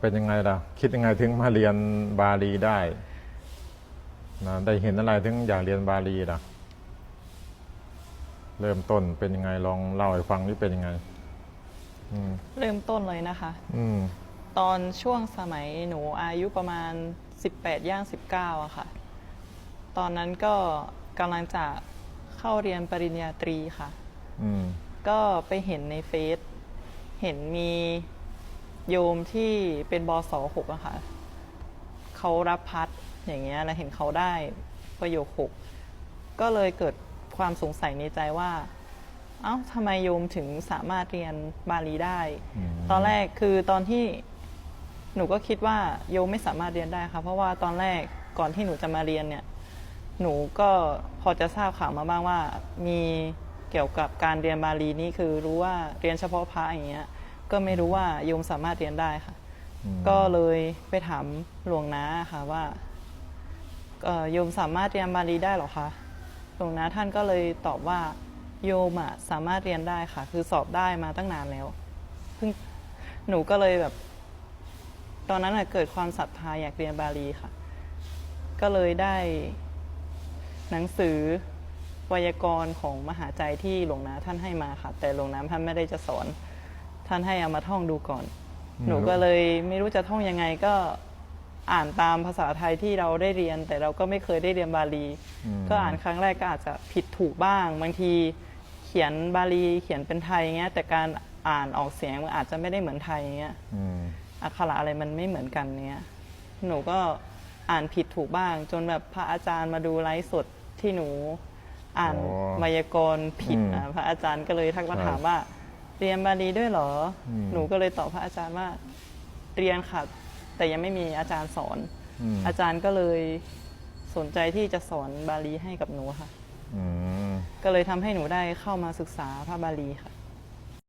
เป็นยังไงล่ะ คิดยังไงถึงมาเรียนบาลีได้นะได้เห็นอะไรถึงอยากเรียนบาลีล่ะ เริ่มต้นเป็นยังไงลองเล่าให้ฟังนี่เป็นยังไงอืมเริ่มต้นเลยนะคะ อืมตอนช่วงสมัยหนูอายุประมาณ 18 ย่าง 19อะค่ะ ตอนนั้นก็กำลังจะเข้าเรียนปริญญาตรีค่ะอืมก็ไปเห็นในเฟซเห็นมี โยมที่เป็นบศหกอะค่ะเขารับพัดอย่างเงี้ยแล้วเห็นเขาได้ประโยคหกก็เลยเกิดความสงสัยในใจว่า เอ้าทำไมโยมถึงสามารถเรียนบาลีได้อืมตอนแรกคือตอนที่หนูก็คิดว่าโยมไม่สามารถเรียนได้ค่ะเพราะว่าตอนแรกก่อนที่หนูจะมาเรียนเนี่ย หนูก็พอจะทราบข่าวมาบ้างว่า มีเกี่ยวกับการเรียนบาลีนี่คือรู้ว่าเรียนเฉพาะพระอย่างเงี้ย ก็ไม่รู้ว่าโยมสามารถเรียนได้ค่ะอืมก็เลยไปถามหลวงน้าค่ะว่าเอ่อโยมสามารถเรียนบาลีได้เหรอคะหลวงน้าท่านก็เลยตอบว่าโยมอะสามารถเรียนได้ค่ะ คือสอบได้มาตั้งนานแล้วเพิ่งหนูก็เลยแบบ ตอนนั้นอะเกิดความศรัทธาอยากเรียนบาลีค่ะ ก็เลยได้ หนังสือไวยากรณ์ของมหาใจยที่หลวงนาท่านให้มาค่ะ แต่หลวงน้าท่านไม่ได้จะสอน ท่านให้เอามาท่องดูก่อนอืมหนูก็เลยไม่รู้จะท่องยังไงก็อ่านตามภาษาไทยที่เราได้เรียน แต่เราก็ไม่เคยได้เรียนบาลีมก็อ่านครั้งแรกก็อาจจะผิดถูกบ้าง บางทีเขียนบาลีเขียนเป็นไทยเงี้ยแต่การอ่านออกเสียงมันอาจจะไม่ได้เหมือนไทยเงี้ยอืมอักขระอะไรมันไม่เหมือนกันเนี้ยหนูก็อ่านผิดถูกบ้าง จนแบบพระอาจารย์มาดูไลฟ์สดที่หนู อ่านอ๋อไวยากรณ์ผิดอืมนะพระอาจารย์ก็เลยทักมาใช่ถามว่า เรียนบาลีด้วยเหรออมหนูก็เลยตอบพระอาจารย์ว่าเรียนค่ะ แต่ยังไม่มีอาจารย์สอน อืม อาจารย์ก็เลยสนใจที่จะสอนบาลีให้กับหนูค่ะ อืมก็เลยทำให้หนูได้เข้ามาศึกษาพระบาลีค่ะ